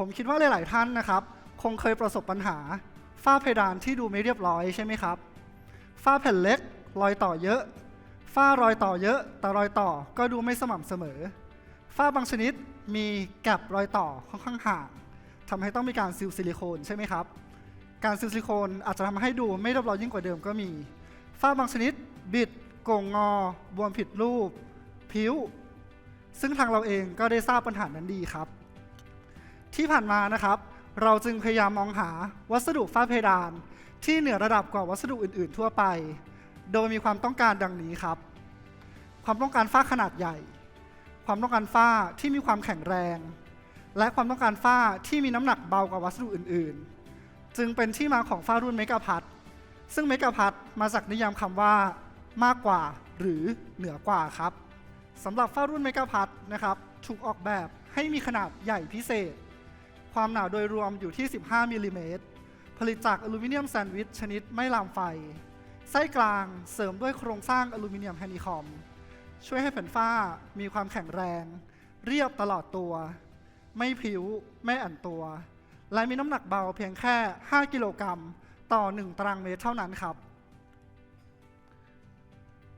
ผมคิดว่าหลาย ๆ ท่านนะครับ คงเคยประสบปัญหา ฝ้าเพดานที่ดูไม่เรียบร้อยใช่ไหมครับ ฝ้าแผ่นเล็ก รอยต่อเยอะ ฝ้ารอยต่อเยอะ แต่รอยต่อก็ดูไม่สม่ำเสมอ ฝ้าบางชนิดมีแกลบรอยต่อค่อนข้างห่างทำให้ต้องมีการซิลซิลิโคนใช่ไหมครับ การซิลซิลิโคนอาจจะทำให้ดูไม่เรียบร้อยยิ่งกว่าเดิมก็มี ฝ้าบางชนิด บิดโก่งงอ บวมผิดรูป ผิว ซึ่งทางเราเองก็ได้ทราบปัญหานั้นดีครับ ที่ผ่านมานะครับ เราจึงพยายามมองหาวัสดุฝ้าเพดาน ที่เหนือระดับกว่าวัสดุอื่น ๆ ทั่วไป โดยมีความต้องการดังนี้ครับ ความต้องการฝ้าขนาดใหญ่ ความต้องการฝ้าที่มีความแข็งแรง และความต้องการฝ้าที่มีน้ำหนักเบากว่าวัสดุอื่น ๆ จึงเป็นที่มาของฝ้ารุ่นเมกะพัทซึ่งเมกะพัทมาจากนิยามคำว่ามากกว่าหรือเหนือกว่าครับสำหรับฝ้ารุ่นเมกะพัทนะครับ ถูกออกแบบให้มีขนาดใหญ่พิเศษ ความหนาโดยรวมอยู่ที่ 15 มิลลิเมตร ผลิตจากอลูมิเนียมแซนด์วิชชนิดไม่ลามไฟ ไส้กลางเสริมด้วยโครงสร้างอลูมิเนียมแฮนิคอม ช่วยให้แผ่นฝ้ามีความแข็งแรง เรียบตลอดตัว ไม่ผิว ไม่อันตัว และมีน้ำหนักเบาเพียงแค่ 5 กิโลกรัมต่อ 1 ตารางเมตรเท่านั้นครับ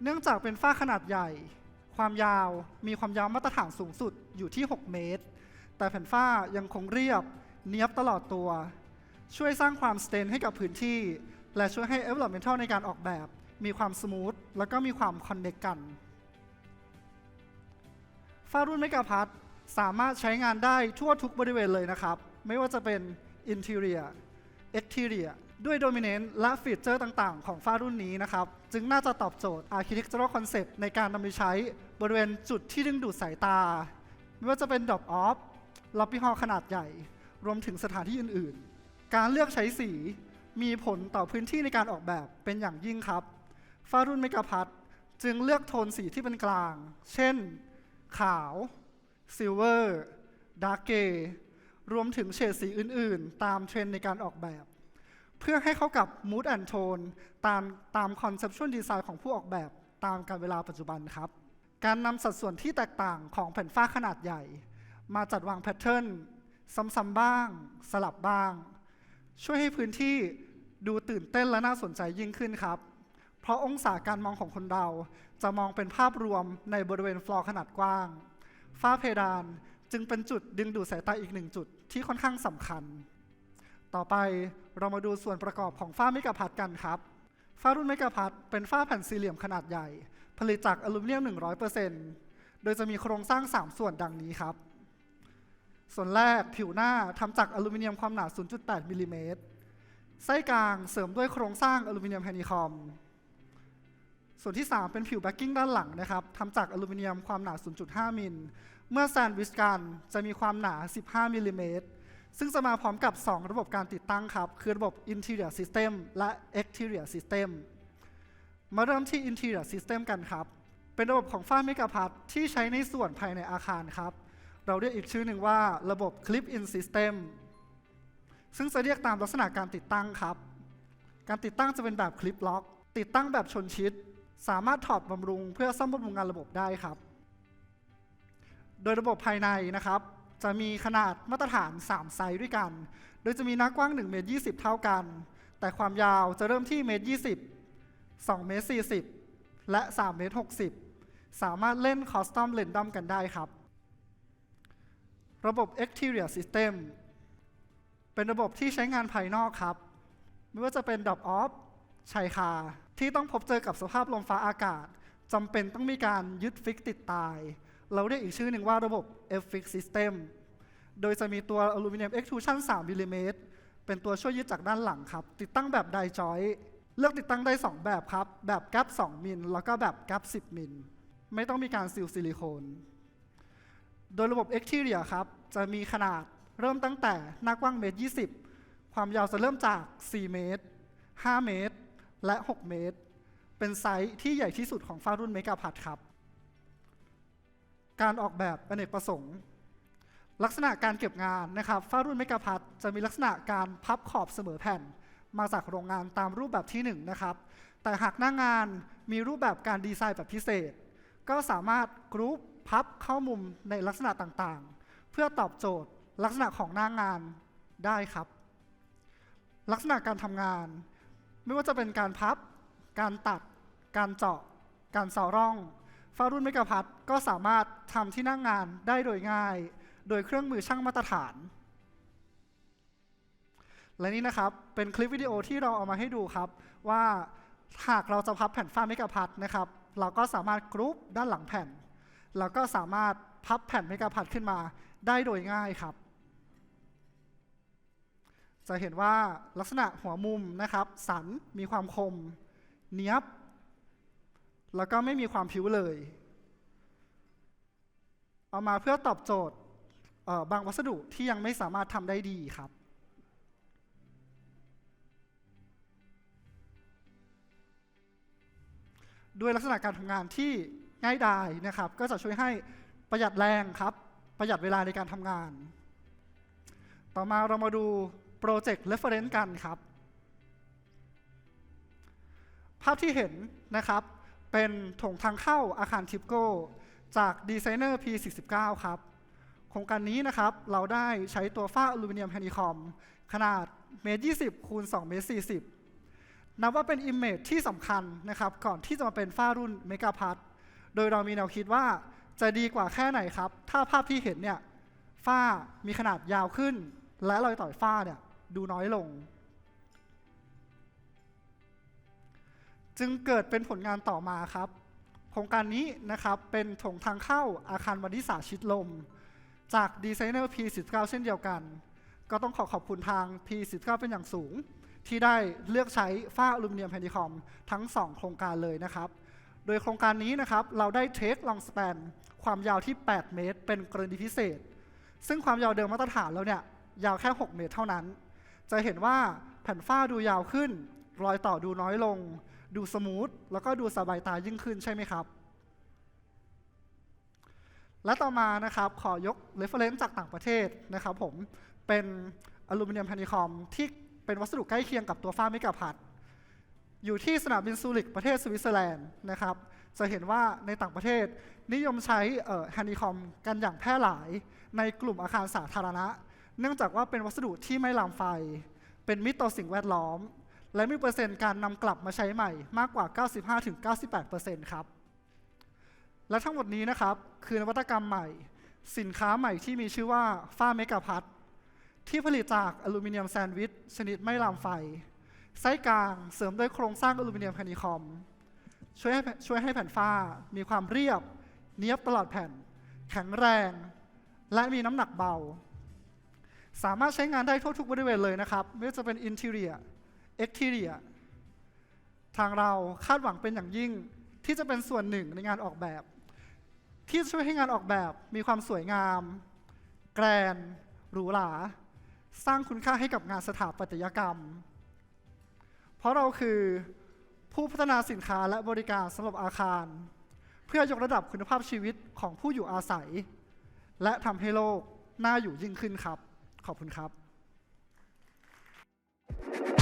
เนื่องจากเป็นฝ้าขนาดใหญ่ ความยาวมีความยาวมาตรฐานสูงสุดอยู่ที่ 6 เมตร แต่แผ่นฝ้ายังคงเรียบเนียบตลอดตัว ช่วยสร้างความสเตนให้กับพื้นที่ และช่วยให้ environmental ในการออกแบบ มีความสมูทแล้วก็มีความคอนเน c กกัน ฝ้ารุ่นเมกะพัทสามารถใช้งานได้ทั่วทุกบริเวณเลยนะครับ ไม่ว่าจะเป็น interior exterior ด้วย dominant และฟีเจอร์ต่างๆ ของฝ้ารุ่นนี้นะครับ จึงน่าจะตอบโจทย์ architectural concept ในการนำไปใช้บริเวณจุดที่ดึงดูดสายตา ไม่ว่าจะเป็น drop off lobby hall ขนาดใหญ่ รวมถึงสถานที่อื่นๆ การเลือกใช้สีมีผลต่อพื้นที่ในการออกแบบเป็นอย่างยิ่งครับฝ้ารุ่นเมกะพัทจึงเลือกโทนสีที่เป็นกลาง เช่น ขาว ซิลเวอร์ ดาร์กเกย์รวมถึงเฉดสีอื่นๆ ตามเทรนในการออกแบบ เพื่อให้เข้ากับ mood and tone ตามตาม conceptual design ของผู้ออกแบบตามการเวลาปัจจุบันครับ การนำสัดส่วนที่แตกต่างของแผ่นฝ้าขนาดใหญ่ มาจัดวางแพทเทิร์นซ้ำๆบ้าง สลับบ้าง ช่วยให้พื้นที่ดูตื่นเต้นและน่าสนใจยิ่งขึ้นครับ เพราะองศาการมองของคนเราจะมองเป็นภาพรวมในบริเวณฟลอร์ขนาดกว้าง ฝ้าเพดานจึงเป็นจุดดึงดูดสายตาอีกหนึ่งจุดที่ค่อนข้างสำคัญ ต่อไปเรามาดูส่วนประกอบของฝ้าเมกะพัทกันครับ ฝ้ารุ่นเมกะพัทเป็นฝ้าแผ่นสี่เหลี่ยมขนาดใหญ่ ผลิตจากอลูมิเนียม 100%โดยจะมีโครงสร้าง 3 ส่วนดังนี้ครับ ส่วนแรกผิวหน้าทำจากอลูมิเนียมความหนา 0.8 มิลลิเมตร ไส้กลางเสริมด้วยโครงสร้างอลูมิเนียมแฮนิคอม ส่วนที่ 3 เป็นผิวแบ็กกิ้งด้านหลังนะครับทำจากอลูมิเนียมความหนา 0.5 มิล เมื่อแซนด์วิชกันจะมีความหนา 15 มิลลิเมตร ซึ่งจะมาพร้อมกับ 2 ระบบการติดตั้งครับ คือระบบ Interior System และ Exterior System มาเริ่มที่ Interior System กันครับ เป็นระบบของฝ้าเมกะพัทที่ใช้ในส่วนภายในอาคารครับ เราเรียกอีกชื่อหนึ่งว่าระบบ Clip-in System ซึ่งจะเรียกตามลักษณะการติดตั้งครับ การติดตั้งจะเป็นแบบคลิปล็อก ติดตั้งแบบชนชิด สามารถถอดบำรุงเพื่อซ่อมบำรุงงานระบบได้ครับ โดยระบบภายในนะครับ จะมีขนาดมาตรฐาน 3 ไซส์ด้วยกัน โดยจะมีหน้ากว้าง1เมตร20 เท่ากัน แต่ความยาวจะเริ่มที่เมตร20 2เมตร40 และ3เมตร60 สามารถเล่นคอสตอมเลนดัมกันได้ครับ ระบบ Exterior System เป็นระบบที่ใช้งานภายนอกครับ ไม่ว่าจะเป็นดับออฟชายคา ที่ต้องพบเจอกับสภาพลมฟ้าอากาศจำเป็นต้องมีการยึดฟิกติดตาย เราเรียกอีกชื่อหนึ่งว่าระบบ F-Fix System โดยจะมีตัวอลูมิเนียม extrusion 3มิลลิเมตรเป็นตัวช่วยยึดจากด้านหลังครับ ติดตั้งแบบไดจอยเลือกติดตั้งได้ 2 แบบครับ แบบแกลบ2มิลแล้วก็แบบแกลบ10มิลไม่ต้องมีการซีลซิลิโคน โดยระบบ X-Terior ครับ จะมีขนาดเริ่มตั้งแต่หน้ากว้างเมตร20 ความยาวจะเริ่มจาก 4 เมตร 5 เมตร และ 6 เมตร เป็นไซส์ที่ใหญ่ที่สุดของฝ้ารุ่นเมกะพัทครับ การออกแบบอเนกประสงค์ ลักษณะการเก็บงานนะครับฝ้ารุ่นเมกะพัทจะมีลักษณะการพับขอบเสมอแผ่น มาจากโรงงานตามรูปแบบที่ 1 นะครับ แต่หากหน้างานมีรูปแบบการดีไซน์แบบพิเศษ ก็สามารถกรุ๊ป พับเข้ามุมในลักษณะต่างๆ เพื่อตอบโจทย์ลักษณะของหน้างานได้ครับ ลักษณะการทำงาน ไม่ว่าจะเป็นการพับ การตัด การเจาะ การเสาร่องฟ้ารุ่นเมกะพัดก็สามารถทำที่หนั่งงานได้โดยง่าย โดยเครื่องมือช่างมาตรฐาน และนี่นะครับเป็นคลิปวิดีโอที่เราเอามาให้ดูครับ ว่าหากเราจะพับแผ่นฝ้าเมกะพัดนะครับ เราก็สามารถกรุ๊ปด้านหลังแผ่น แล้วก็สามารถพับแผ่นเมกะพัดขึ้นมาได้โดยง่ายครับ จะเห็นว่าลักษณะหัวมุมนะครับ สันมีความคม เนียบ แล้วก็ไม่มีความผิวเลย เอามาเพื่อตอบโจทย์บางวัสดุที่ยังไม่สามารถทำได้ดีครับด้วยลักษณะการทำงานที่ ง่ายดายนะครับ ก็จะช่วยให้ประหยัดแรงครับ ประหยัดเวลาในการทำงาน ต่อมาเรามาดูโปรเจกต์ reference กันครับ ภาพที่เห็นนะครับ เป็นถงทางเข้าอาคารทิปโก้ จากดีไซเนอร์ P49 ครับ โครงการนี้นะครับ เราได้ใช้ตัวฝ้าอลูมิเนียมแฮนิคอม ขนาดเมตร20คูณ2เมตร40นับว่าเป็นอิมเมจที่สำคัญนะครับ ก่อนที่จะมาเป็นฝ้ารุ่นเมกาพัท โดยเรามีแนวคิดว่าจะดีกว่าแค่ไหนครับ ถ้าภาพที่เห็นเนี่ยฝ้ามีขนาดยาวขึ้น และรอยต่อยฝ้าเนี่ยดูน้อยลง จึงเกิดเป็นผลงานต่อมาครับ โครงการนี้นะครับเป็นถงทางเข้าอาคารวณิสาชิดลม จากดีไซเนอร์ P19 เช่นเดียวกัน ก็ต้องขอขอบคุณทาง P19 เป็นอย่างสูง ที่ได้เลือกใช้ฝ้าอลูมิเนียมแฮนดิคอมทั้ง 2 โครงการเลยนะครับ โดยโครงการนี้นะครับเราได้เทคลองสแปนความยาวที่ 8 เมตร เป็นกรณีพิเศษ ซึ่งความยาวเดิมมาตรฐานแล้วเนี่ยยาวแค่ 6 เมตรเท่านั้น จะเห็นว่าแผ่นฝ้าดูยาวขึ้น รอยต่อดูน้อยลง ดูสมูท แล้วก็ดูสบายตายิ่งขึ้นใช่ไหมครับ และต่อมานะครับขอยก reference จากต่างประเทศนะครับผมเป็นอลูมิเนียมแฮนดิคอมที่เป็นวัสดุใกล้เคียงกับตัวฝ้าเมกะพัด อยู่ที่สนามบินซูริกประเทศสวิตเซอร์แลนด์นะครับ จะเห็นว่าในต่างประเทศ นิยมใช้แฮนดิคอมกันอย่างแพร่หลายในกลุ่มอาคารสาธารณะ เนื่องจากว่าเป็นวัสดุที่ไม่ลามไฟ เป็นมิตรต่อสิ่งแวดล้อม และมีเปอร์เซ็นต์การนำกลับมาใช้ใหม่มากกว่า 95-98%ครับ และทั้งหมดนี้นะครับ คือนวัตกรรมใหม่ สินค้าใหม่ที่มีชื่อว่าฝ้าเมกะพัทที่ผลิตจากอลูมิเนียมแซนด์วิชชนิดไม่ลามไฟ ไส้กลางเสริมด้วยโครงสร้างอลูมิเนียมแฮนดิคอม ช่วยให้ช่วยให้แผ่นฝ้า มีความเรียบ เนียบตลอดแผ่น แข็งแรง และมีน้ำหนักเบา สามารถใช้งานได้ทั่วทุกบริเวณเลยนะครับ ไม่ว่าจะเป็น interior exterior ทางเราคาดหวังเป็นอย่างยิ่งที่จะเป็นส่วนหนึ่งในงานออกแบบ ที่ช่วยให้งานออกแบบมีความสวยงาม แกรนหรูหรา สร้างคุณค่าให้กับงานสถาปัตยกรรม เพราะเราคือผู้พัฒนาสินค้าและบริการสำหรับอาคาร เพื่อยกระดับคุณภาพชีวิตของผู้อยู่อาศัย และทำให้โลกน่าอยู่ยิ่งขึ้นครับ ขอบคุณครับ Thank you.